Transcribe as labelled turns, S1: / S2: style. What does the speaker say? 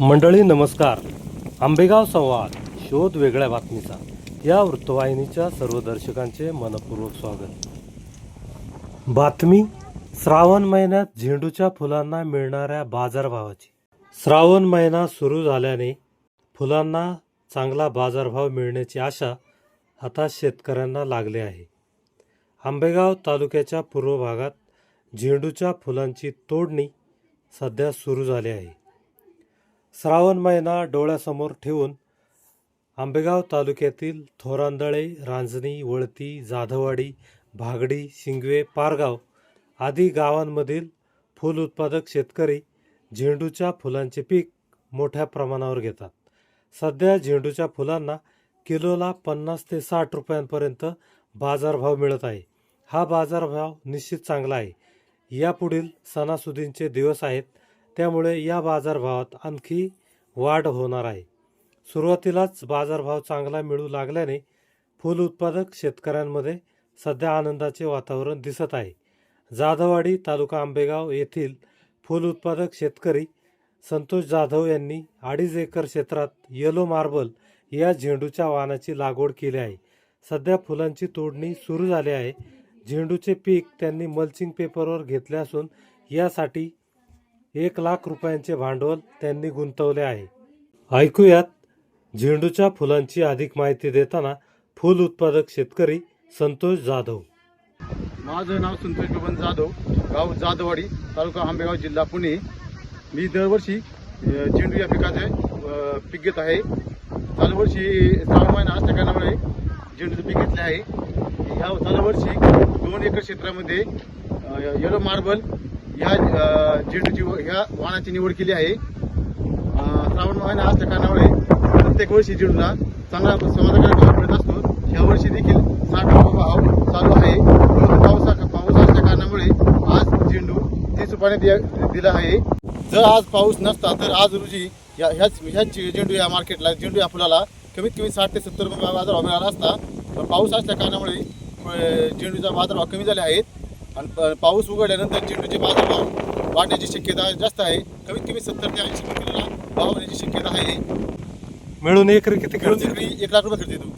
S1: मंडळी नमस्कार. आंबेगाव संवाद शोध वेगळ्या बातमीचा. या वृत्तवाहिनीच्या सर्व दर्शकांचे मनपूर्वक स्वागत. बातमी श्रावण महिन्यात झेंडूच्या फुलांना मिळणाऱ्या बाजारभावाची. श्रावण महिना सुरू झाल्याने फुलांना चांगला बाजारभाव मिळण्याची आशा आता शेतकऱ्यांना लागली आहे. आंबेगाव तालुक्याच्या पूर्व भागात झेंडूच्या फुलांची तोडणी सध्या सुरू झाली आहे. श्रावण महिना डोळ्यासमोर ठेवून आंबेगाव तालुक्यातील थोरांदळे रांजणी वळती जाधववाडी भागडी शिंगवे पारगाव आदी गावांमधील फूल उत्पादक शेतकरी झेंडूच्या फुलांचे पीक मोठ्या प्रमाणावर घेतात. सध्या झेंडूच्या फुलांना किलोला पन्नास ते साठ रुपयांपर्यंत बाजारभाव मिळत आहे. हा बाजारभाव निश्चित चांगला आहे. यापुढील सणासुदींचे दिवस आहेत. त्यामुळे या बाजारभावात आणखी वाढ होणार आहे. सुरुवातीलाच बाजारभाव चांगला मिळू लागल्याने फूल उत्पादक शेतकऱ्यांमध्ये सध्या आनंदाचे वातावरण दिसत आहे. जाधववाडी तालुका आंबेगाव येथील फूल उत्पादक शेतकरी संतोष जाधव यांनी अडीच एकर क्षेत्रात येलो मार्बल या झेंडूच्या वाहनाची लागवड केली आहे. सध्या फुलांची तोडणी सुरू झाली आहे. झेंडूचे पीक त्यांनी मल्चिंग पेपरवर घेतले असून यासाठी एक लाख रुपयांचे भांडवल त्यांनी गुंतवले आहे. ऐकूयात झेंडूच्या फुलांची अधिक माहिती देताना फुल उत्पादक शेतकरी संतोष जाधव.
S2: माझं नाव संतोष बबन जाधव गाव जाधवाडी तालुका आंबेगाव जिल्हा पुणे. मी दरवर्षी झेंडू या पिकाचे पीक घेत आहे. चालू वर्षी सहा महिना असल्या कारणामुळे झेंडूचं पीक घेतले आहे. ह्या चालू वर्षी दोन एकर क्षेत्रामध्ये येलो मार्बल ह्या झेंडूची ह्या वाणाची निवड केली आहे. श्रावण महिना असल्या कारणामुळे प्रत्येक वर्षी झेंडूला चांगला समाधानकारक भाव मिळत असतो. ह्या वर्षी देखील साठ रुपये भाव चालू आहे. पाऊस पाऊस असल्या कारणामुळे आज झेंडू तीस रुपयाने दिला आहे. जर आज पाऊस नसता तर आज रोजी या ह्याच ह्याच झेंडू या मार्केटला झेंडू या फुलाला कमीत कमी साठ ते सत्तर रुपये बाजारभाव मिळाला असता. पाऊस असल्या कारणामुळे झेंडूचा बाजारभाव कमी झाले आहेत. आणि पाऊस उघडल्यानंतर झेंडूचे बाजारभाव वाढण्याची शक्यता जास्त आहे. कमीत कमी सत्तर ते ऐंशी रुपये किलोला भाव होण्याची शक्यता आहे.
S1: मिळून एकरी किती खर्च
S2: एक लाख रुपये खर्च येतो.